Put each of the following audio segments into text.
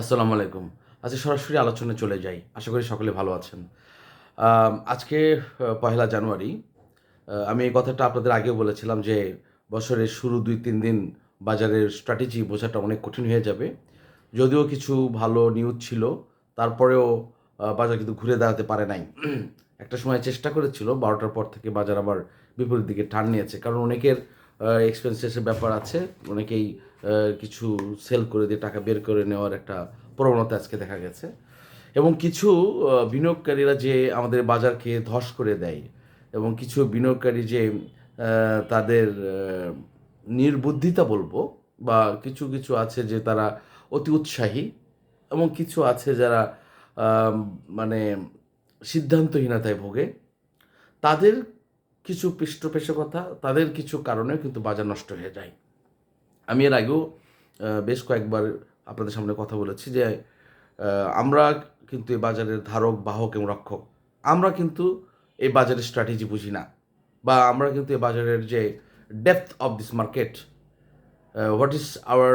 আসসালামু আলাইকুম। আজকে সরাসরি আলোচনায় চলে যাই। আশা করি সকলে ভালো আছেন। আজকে পহেলা জানুয়ারি। আমি এই কথাটা আপনাদের আগেও বলেছিলাম যে, বছরের শুরু দুই, তিন দিন বাজারের স্ট্র্যাটেজি বোঝাটা অনেক কঠিন হয়ে যাবে। যদিও কিছু ভালো নিউজ ছিল, তারপরেও বাজার কিন্তু ঘুরে দাঁড়াতে পারে নাই। একটা সময় চেষ্টা করেছিল, বারোটার পর থেকে বাজার আবার বিপরীত দিকে টান নিয়েছে। কারণ অনেকের এক্সপেন্সেসের ব্যাপার আছে। অনেকেই কিছু সেল করে দিয়ে টাকা বের করে নেওয়ার একটা প্রবণতা আজকে দেখা গেছে। এবং কিছু বিনিয়োগকারীরা যে আমাদের বাজারকে ধস করে দেয় এবং কিছু বিনিয়োগকারী যে তাদের নির্বুদ্ধিতা বলব বা কিছু কিছু আছে যে তারা অতি উৎসাহী এবং কিছু আছে যারা মানে সিদ্ধান্তহীনতায় ভোগে। তাদের কিছু পৃষ্ঠপোষকতা, তাদের কিছু কারণে কিন্তু বাজার নষ্ট হয়ে যায়। আমি এর আগেও বেশ কয়েকবার আপনাদের সামনে কথা বলেছি যে আমরা কিন্তু এই বাজারের ধারক, বাহক এবং রক্ষক। আমরা কিন্তু এই বাজারের স্ট্র্যাটেজি বুঝি না বা আমরা কিন্তু এই বাজারের যে depth of this market what is our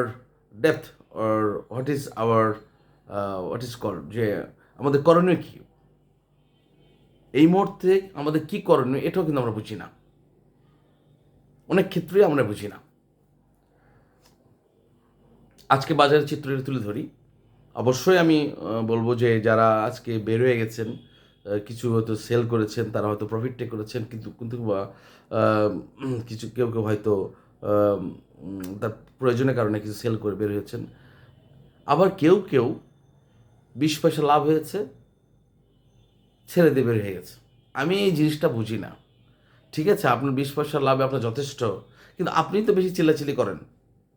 depth or what is our what is call যে, আমাদের করণীয় কী? মুহূর্তে আমাদের কী করণীয় এটাও কিন্তু আমরা বুঝি না। অনেক ক্ষেত্রেই আমরা বুঝি না। আজকে বাজারের চিত্র তুলে ধরি। অবশ্যই আমি বলব যে যারা আজকে বের হয়ে গেছেন কিছু হয়তো সেল করেছেন, তারা হয়তো প্রফিট টেক করেছেন, কিন্তু কিন্তু বা কিছু কেউ কেউ হয়তো তার প্রয়োজনের কারণে কিছু সেল করে বের হয়েছেন। আবার কেউ কেউ বিশ পয়সা লাভ হয়েছে ছেড়ে দিয়ে বের হয়ে গেছে। আমি এই জিনিসটা বুঝি না। ঠিক আছে, আপনার বিশ পয়সা লাভে আপনার যথেষ্ট, কিন্তু আপনি তো বেশি চিল্লাচিল্লি করেন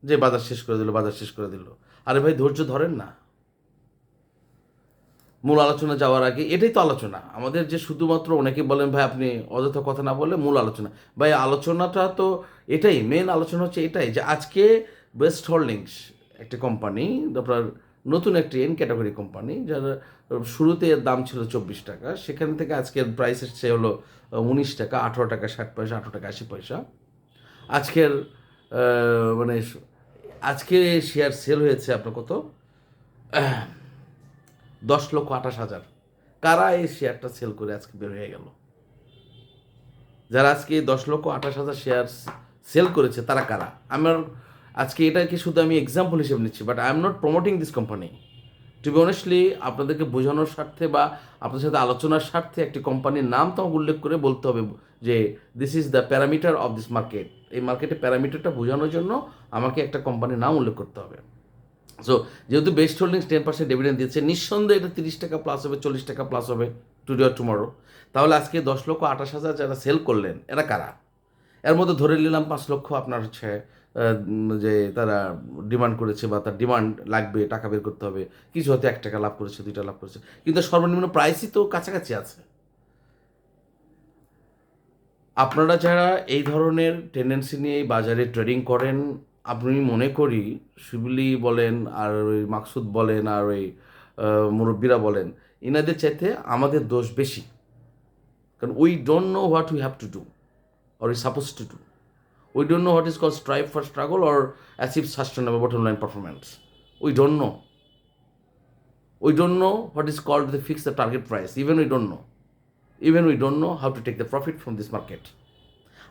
যে বাজার শেষ করে দিল, বাজার শেষ করে দিল। আরে ভাই, ধৈর্য ধরেন না। মূল আলোচনা যাওয়ার আগে, এটাই তো আলোচনা। আমাদের যে শুধুমাত্র অনেকে বলেন, ভাই, আপনি অযথা কথা না বলে মূল আলোচনা। ভাই, আলোচনাটা তো এটাই মেন আলোচনা হচ্ছে এটাই যে আজকে বেস্ট হোল্ডিংস একটা কোম্পানি আপনার নতুন একটি এন ক্যাটাগরি কোম্পানি যার শুরুতে দাম ছিল চব্বিশ টাকা। সেখান থেকে আজকের প্রাইস এসছে হলো উনিশ টাকা, আঠেরো টাকা, ষাট পয়সা, আঠেরো টাকা, আশি পয়সা। আজকের মানে আজকে শেয়ার সেল হয়েছে আপনার কত? দশ লক্ষ আঠাশ হাজার। কারা এই শেয়ারটা সেল করে আজকে বের হয়ে গেল? যারা আজকে দশ লক্ষ আঠাশ হাজার শেয়ার সেল করেছে, তারা কারা? আমার আজকে এটাকে শুধু আমি এক্সাম্পল হিসেবে নিচ্ছি but I am not promoting this company to be honestly আপনাদেরকে বোঝানোর স্বার্থে বা আপনাদের সাথে আলোচনার স্বার্থে একটি কোম্পানির নাম তো উল্লেখ করে বলতে হবে যে this is the parameter of this market এই মার্কেটের প্যারামিটারটা বোঝানোর জন্য আমাকে একটা কোম্পানির নাম উল্লেখ করতে হবে। সো যেহেতু best holdings ten percent dividend দিচ্ছে, নিঃসন্দেহে এটা তিরিশ টাকা প্লাস হবে, চল্লিশ টাকা প্লাস হবে টুডে আর টুমরো তাহলে আজকে দশ লক্ষ আঠাশ হাজার যারা সেল করলেন, এরা কারা? এর মধ্যে ধরে নিলাম পাঁচ লক্ষ আপনার হচ্ছে যে তারা ডিমান্ড করেছে বা তার ডিমান্ড লাগবে, টাকা বের করতে হবে, কিছু হয়তো এক টাকা লাভ করেছে দুইটা লাভ করেছে, কিন্তু সর্বনিম্ন প্রাইসই তো কাছাকাছি আছে আপনারা যারা এই ধরনের টেন্ডেন্সি নিয়ে বাজারে ট্রেডিং করেন আপনি মনে করি শিবলি বলেন, আর ওই মাকসুদ বলেন, আর ওই মুরব্বীরা বলেন ইনাদের চাইতে আমাদের দোষ বেশি কারণ we don't know what we have to do or is suppose to do. We don't know what is call strive for struggle or achieve sustainable bottom line performance we don't know we don't know what is call the fix the target price even we don't know even we don't know how to take the profit from this market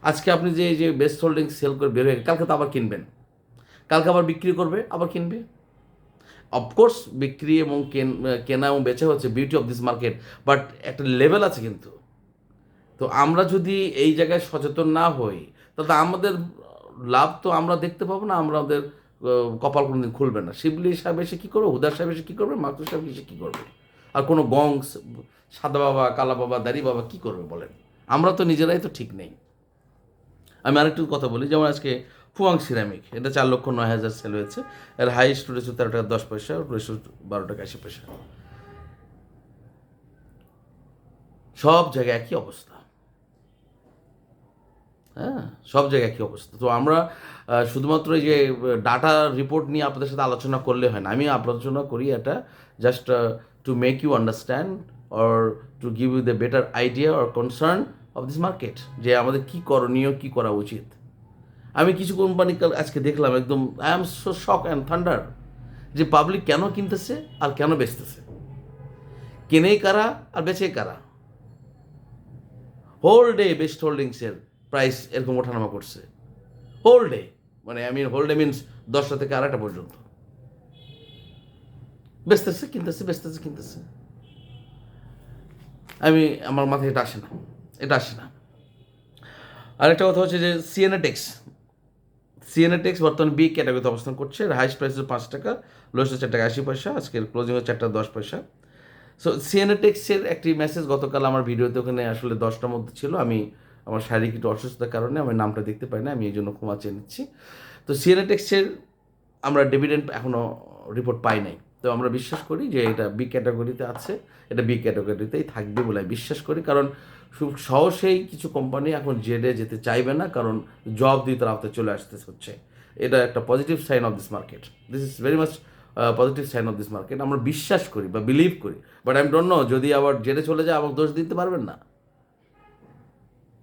আজকে আপনি যে এই যে best holdings sell করে বের হয়ে কালকে তো আবার কিনবেন। কালকে আবার বিক্রি করবে, আবার কিনবে। অফকোর্স বিক্রি এবং কেন, কেনা এবং বেচা হচ্ছে beauty of this market but একটা লেভেল আছে কিন্তু। তো আমরা যদি এই জায়গায় সচেতন না হই তাহলে আমাদের লাভ তো আমরা দেখতে পাবো না, আমরা আমাদের কপাল কোনোদিন খুলবে না। শিবলি সাহেব এসে কী করবে? হুদার সাহেব এসে কী করবে? মাকসুদ সাহেব এসে কী করবে? আর কোনো গংস সাদা বাবা, কালা বাবা, দাড়ি বাবা কী করবে বলেন? আমরা তো নিজেরাই তো ঠিক নেই। আমি আরেকটু কথা বলি, যেমন আজকে ফুয়াং সিরামিক, এটা চার লক্ষ নয় হাজার সেল হয়েছে। এর হাইস্ট রয়েছে তেরো টাকা দশ পয়সা রয়েছে বারো টাকা আশি পয়সা। সব জায়গায় একই অবস্থা। হ্যাঁ সব জায়গায় একই অবস্থা। তো আমরা শুধুমাত্র এই যে ডাটা রিপোর্ট নিয়ে আপনাদের সাথে আলোচনা করলে হয় না। আমি আলোচনা করি এটা just to make you understand or to give you the better idea or concern of this market যে আমাদের কী করণীয়, কী করা উচিত। আমি কিছু কোম্পানি আজকে দেখলাম একদম I am so shock and thunder যে পাবলিক কেন কিনতেছে আর কেন বেচতেছে? কেনেই কারা আর বেচে কারা? হোল ডে বেস্ট হোল্ডিংসের প্রাইস এরকম ওঠানামা করছে। হোল ডে মানে আমি হোল ডে মিনস দশটা থেকে আড়াইটা পর্যন্ত। বেচতেছে, কিনতেছে বেচতেছে, কিনতেছে। আমি আমার মাথায় এটা আসে না, এটা আসে না। আরেকটা কথা হচ্ছে যে সিএনএটেক্স সিএনএটেক্স বর্তমানে বি ক্যাটাগরিতে অবস্থান করছে। হাইস্ট প্রাইস হচ্ছে পাঁচ টাকা লোয়েস্ট চার টাকা আশি পয়সা, আজকের ক্লোজিং হচ্ছে চারটা দশ পয়সা। সো সিএনএটেক্সের একটি মেসেজ গতকাল আমার ভিডিওতে ওখানে আসলে দশটার মধ্যে ছিল। আমি আমার শারীরিক একটু অসুস্থতার কারণে আমি নামটা দেখতে পাই না, আমি এই জন্য ক্ষমা চেয়ে নিচ্ছি। তো সিএনএটেক্সের আমরা ডিভিডেন্ড এখনও রিপোর্ট পাই নাই। তো আমরা বিশ্বাস করি যে এটা বি ক্যাটাগরিতে আছে, এটা বি ক্যাটাগরিতেই থাকবে বলে বিশ্বাস করি। কারণ খুব সহজেই কিছু কোম্পানি এখন জেডে যেতে চাইবে না, কারণ জব দিয়ে তারা আওতায় চলে আসতে হচ্ছে। এটা একটা positive sign of this market this is very much positive sign of this market আমরা বিশ্বাস করি বা বিলিভ করি। বাট আই ডোন্ট নো যদি আবার জেডে চলে যায়, আমাকে দোষ দিতে পারবেন না।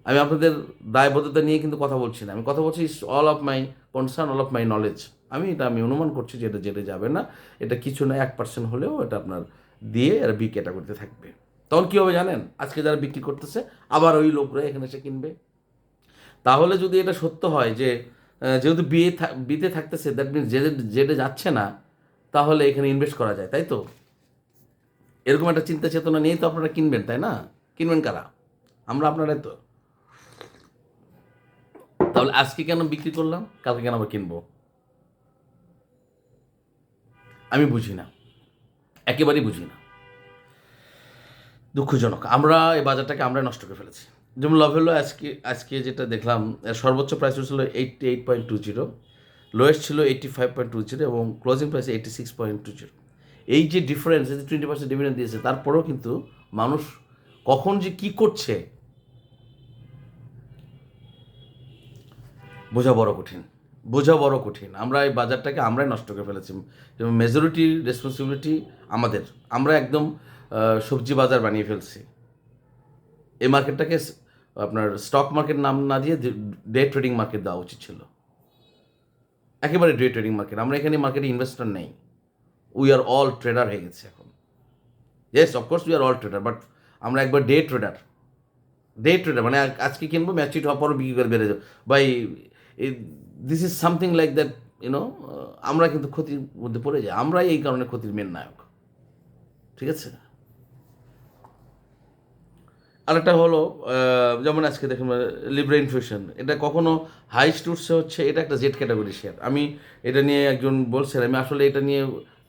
আমি আপনাদের দায়বদ্ধতা নিয়ে কিন্তু কথা বলছি না। আমি কথা বলছি all of my concern all of my knowledge আমি এটা, আমি অনুমান করছি যে এটা জেটে যাবে না। এটা কিছু না, এক পার্সেন্ট হলেও এটা আপনার দিয়ে এরা বি ক্যাটাগরিতে থাকবে। তখন কী হবে জানেন? আজকে যারা বিক্রি করতেছে, আবার ওই লোকরা এখানে এসে কিনবে। তাহলে যদি এটা সত্য হয় যে যেহেতু বিয়ে বিতে থাকতেছে দ্যাট মিনস জেডে জেডে যাচ্ছে না, তাহলে এখানে ইনভেস্ট করা যায়, তাই তো? এরকম একটা চিন্তা চেতনা নিয়েই তো আপনারা কিনবেন, তাই না? কিনবেন কারা? আমরা আপনারাই তো। তাহলে আজকে কেন বিক্রি করলাম? কালকে কেন আবার কিনবো? আমি বুঝি না। একেবারেই বুঝি না। দুঃখজনক। আমরা এই বাজারটাকে আমরা নষ্ট করে ফেলেছি। যেমন লভেলো আজকে আজকে যেটা দেখলাম সর্বোচ্চ প্রাইস ছিল eighty eight point two zero lowest ছিল eighty five point two zero এবং closing price eighty six point two zero এই যে ডিফারেন্স এই যে টোয়েন্টি পার্সেন্ট ডিভিডেন্ড দিয়েছে, তারপরেও কিন্তু মানুষ কখন যে কি করছে বোঝা বড় কঠিন, বোঝা বড় কঠিন। আমরা এই বাজারটাকে আমরাই নষ্ট করে ফেলেছি। মেজরিটি রেসপন্সিবিলিটি আমাদের। আমরা একদম সবজি বাজার বানিয়ে ফেলছি। এই মার্কেটটাকে আপনার স্টক মার্কেট নাম না দিয়ে ডে ট্রেডিং মার্কেট দেওয়া উচিত ছিল। একেবারে ডে ট্রেডিং মার্কেট আমরা এখানে মার্কেটে ইনভেস্টর নেই। উই আর অল ট্রেডার হয়ে গেছে এখন। Yes of course we are all trader but আমরা একবার ডে ট্রেডার ডে ট্রেডার মানে আজকে কিনবো ম্যাচিট হওয়ার পরও বিক্রি করে বেড়ে যাব। By this is something like that you know আমরা কিন্তু ক্ষতির মধ্যে পড়ে যাই। আমরাই এই কারণে ক্ষতির মেন নায়ক। ঠিক আছে? আরেকটা হলো যেমন আজকে দেখুন লিব্রা ইনফিউশন এটা কখনো হাই স্টুটসে হচ্ছে, এটা একটা জেড ক্যাটাগরি শেয়ার আমি এটা নিয়ে একজন বলছেন, আমি আসলে এটা নিয়ে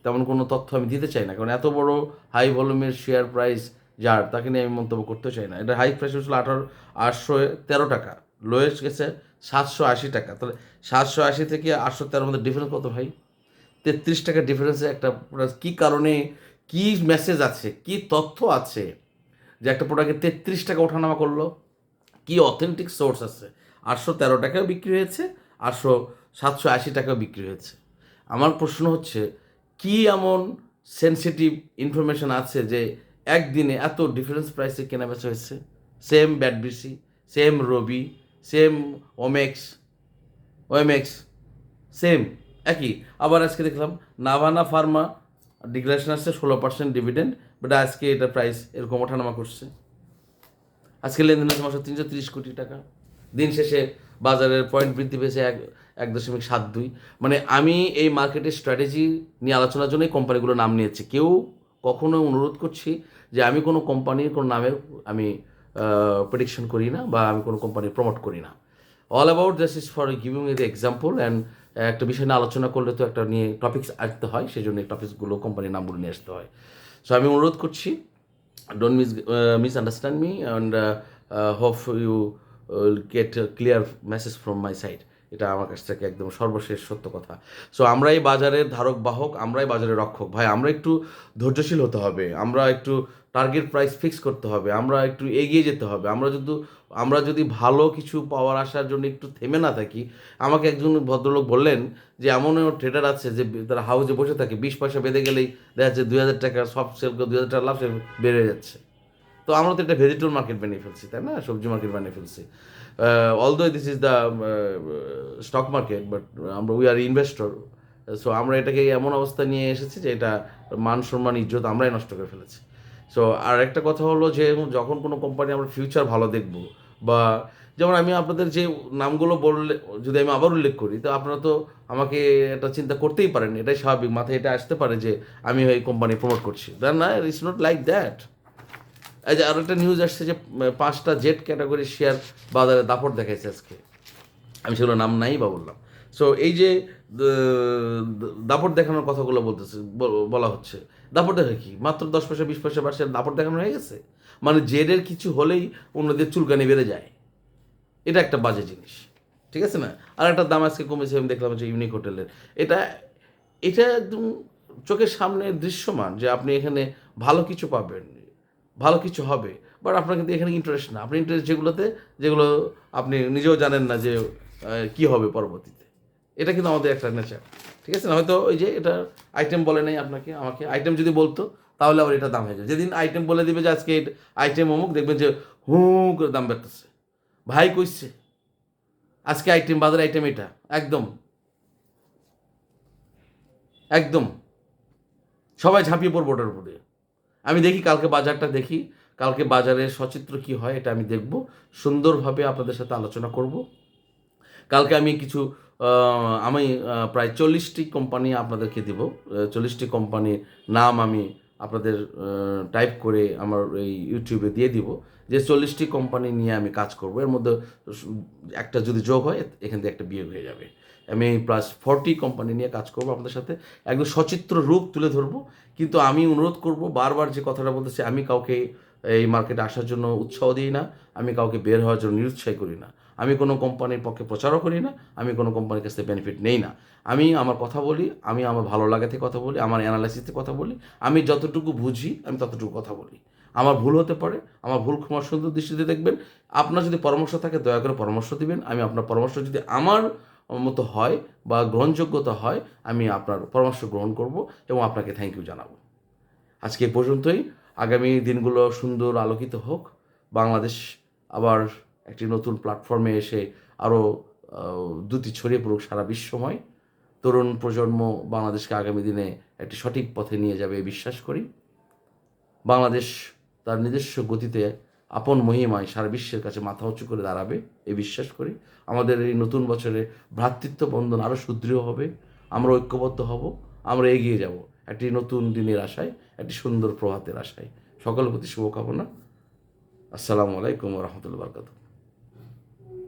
তেমন কোনো তথ্য আমি দিতে চাই না, কারণ এত বড় হাই ভলিউমের শেয়ার প্রাইস যার, তাকে নিয়ে আমি মন্তব্য করতে চাই না। এটা হাই প্রাইস হচ্ছিল আঠারো, আটশো তেরো টাকা। লোয়েস্ট গেছে সাতশো আশি টাকা। তাহলে সাতশো আশি থেকে আটশো তেরোর মধ্যে ডিফারেন্স কত ভাই? তেত্রিশ টাকা ডিফারেন্সে একটা প্রোডাক্ট কী কারণে? কী মেসেজ আছে? কী তথ্য আছে যে একটা প্রোডাক্টে তেত্রিশ টাকা ওঠানামা করল? কি অথেন্টিক সোর্স আছে? আটশো তেরো টাকাও বিক্রি হয়েছে, আটশো সাতশো আশি টাকাও বিক্রি হয়েছে। আমার প্রশ্ন হচ্ছে, কি এমন সেন্সিটিভ ইনফরমেশন আছে যে একদিনে এত ডিফারেন্স প্রাইসে কেনা বেচা হয়েছে? সেম ব্যাডবিসি same Robi same Omex OMX same একই। আবার আজকে দেখলাম নাভানা ফার্মা ডিক্লারেশন আসছে, ষোলো পার্সেন্ট ডিভিডেন্ড বাট আজকে এটা প্রাইস এরকম ওঠানামা করছে। আজকে লেনদেন হচ্ছে মাসে তিনশো তিরিশ কোটি টাকা। দিন শেষে বাজারের পয়েন্ট বৃদ্ধি পেয়েছে এক এক দশমিক সাত দুই। মানে আমি এই মার্কেটের স্ট্র্যাটেজি নিয়ে আলোচনার জন্যই কোম্পানিগুলো নাম নিয়েছি। কেউ কখনো অনুরোধ করছি যে আমি কোনো কোম্পানির কোনো নামের আমি প্রেডিকশন করি না বা আমি কোনো কোম্পানি প্রমোট করি না। All about this is for giving a example and একটা বিষয় নিয়ে আলোচনা করলে তো একটা নিয়ে টপিক্স আসতে হয় সেই জন্য টপিক্সগুলো কোম্পানির নামগুলো নিয়ে আসতে হয়। সো আমি অনুরোধ করছি don't mis uh, understand me and uh, you a clear message from my side এটা আমার কাছ থেকে একদম সর্বশেষ সত্য কথা। সো আমরাই বাজারের ধারক বাহক আমরাই বাজারের রক্ষক। ভাই আমরা একটু ধৈর্যশীল হতে হবে। আমরা একটু টার্গেট প্রাইস ফিক্স করতে হবে, আমরা একটু এগিয়ে যেতে হবে, আমরা যদি আমরা যদি ভালো কিছু পাওয়ার আসার জন্য একটু থেমে না থাকি, আমাকে একজন ভদ্রলোক বললেন যে এমনও ট্রেডার আছে যে তারা হাউসে বসে থাকে, বিশ পয়সা বেঁধে গেলেই দেখা যাচ্ছে দুই হাজার টাকা সব সেল করে দুই হাজার টাকা লাভ সেল বেড়ে যাচ্ছে। তো আমরা তো একটা ভেজিটেবল মার্কেট বানিয়ে ফেলছি, তাই না? সবজি মার্কেট বানিয়ে ফেলছি। Although this is the stock market but আমরা উই আর ইনভেস্টর সো আমরা এটাকে এমন অবস্থা নিয়ে এসেছি যে এটা মান সম্মান, ইজ্জত আমরাই নষ্ট করে ফেলেছি। সো আর একটা কথা হলো যে যখন কোনো কোম্পানি আমরা ফিউচার ভালো দেখব, বা যেমন আমি আপনাদের যে নামগুলো বললে, যদি আমি আবার উল্লেখ করি, তো আপনারা তো আমাকে এটা চিন্তা করতেই পারেন, এটাই স্বাভাবিক, মাথায় এটা আসতে পারে যে, আমি এই কোম্পানি প্রমোট করছি। দেন না ইটস নট লাইক দ্যাট এই যে আরও একটা নিউজ আসছে যে পাঁচটা জেট ক্যাটাগরি শেয়ার বাজারে দাপট দেখাইছে আজকে। আমি সেগুলো নাম নাই বা বললাম। সো এই যে দাপট দেখানোর কথাগুলো বলতেছে, বল- হচ্ছে। দাপট দেখা কি? মাত্র দশ পয়সা, বিশ পয়সা বার্ষের দাপট দেখানো হয়ে গেছে? মানে জেডের কিছু হলেই অন্যদের চুলকানি বেড়ে যায়। এটা একটা বাজে জিনিস। ঠিক আছে না? আর একটা দাম আজকে কমেছে, আমি দেখলাম যে ইউনিক হোটেলের। এটা এটা একদম চোখের সামনে দৃশ্যমান যে আপনি এখানে ভালো কিছু পাবেন, ভালো কিছু হবে। বাট আপনার কিন্তু এখানে ইন্টারেস্ট না। আপনি ইন্টারেস্ট যেগুলোতে, যেগুলো আপনি নিজেও জানেন না যে কি হবে পরবর্তীতে। এটা কিন্তু আমাদের একটা নেচার ঠিক আছে? না, হয়তো ওই যে এটা আইটেম বলে নাই আপনাকে, আমাকে আইটেম যদি বলতো, তাহলে আবার এটা দাম হয়ে যায় যেদিন আইটেম বলে দিবে যে আজকে আইটেম অমুক, দেখবেন যে হু করে দাম বাড়তেছে। ভাই কইছে, আজকে আইটেম বাজার আইটেম এটা, একদম। একদম। সবাই ঝাঁপিয়ে পড়ব ওটার উপরে আমি দেখি, কালকে বাজারটা দেখি, কালকে বাজারের সচিত্র কি হয় এটা আমি দেখব, সুন্দরভাবে আপনাদের সাথে আলোচনা করব। কালকে আমি কিছু আমি প্রায় চল্লিশটি কোম্পানি আপনাদেরকে দেব। চল্লিশটি কোম্পানির নাম আমি আপনাদের টাইপ করে আমার এই ইউটিউবে দিয়ে দিব। যে চল্লিশটি কোম্পানি নিয়ে আমি কাজ করব, এর মধ্যে একটা যদি যোগ হয়, এখান থেকে একটা বিয়োগ হয়ে যাবে। আমি প্লাস ফর্টি কোম্পানি নিয়ে কাজ করব আপনাদের সাথে। একদম সচিত্র রূপ তুলে ধরবো। কিন্তু আমি অনুরোধ করব, বারবার যে কথাটা বলতেছি, আমি কাউকে এই মার্কেটে আসার জন্য উৎসাহ দিই না, আমি কাউকে বের হওয়ার জন্য নিরুৎসাহ করি না। আমি কোনো কোম্পানির পক্ষে প্রচারও করি না, আমি কোনো কোম্পানির কাছ থেকে বেনিফিট নেই না। আমি আমার কথা বলি, আমি আমার ভালো লাগা থেকে কথা বলি, আমার অ্যানালাইসিস কথা বলি, আমি যতটুকু বুঝি, আমি ততটুকু কথা বলি। আমার ভুল হতে পারে, আমার ভুল ক্ষমা সুন্দর দৃষ্টিতে দেখবেন। আপনার যদি পরামর্শ থাকে, দয়া করে পরামর্শ দিবেন। আমি আপনার পরামর্শ যদি আমার মতো হয় বা গ্রহণযোগ্যতা হয়, আমি আপনার পরামর্শ গ্রহণ করব এবং আপনাকে থ্যাংক ইউ জানাব। আজকে এ পর্যন্তই। আগামী দিনগুলো সুন্দর আলোকিত হোক। বাংলাদেশ আবার একটি নতুন প্ল্যাটফর্মে এসে আরও দ্যুতি ছড়িয়ে পড়ুক সারা বিশ্বময়। তরুণ প্রজন্ম বাংলাদেশকে আগামী দিনে একটি সঠিক পথে নিয়ে যাবে বিশ্বাস করি। বাংলাদেশ তার নিজস্ব গতিতে আপন মহিমায় সারা বিশ্বের কাছে মাথা উঁচু করে দাঁড়াবে এ বিশ্বাস করি। আমাদের এই নতুন বছরে ভ্রাতৃত্ব বন্ধন আরও সুদৃঢ় হবে, আমরা ঐক্যবদ্ধ হব, আমরা এগিয়ে যাব। একটি নতুন দিনের আশায়, একটি সুন্দর প্রভাতের আশায়। সকল প্রতি শুভকামনা। আসসালামু আলাইকুম রহমতুল্লাহ বরকাতুহ।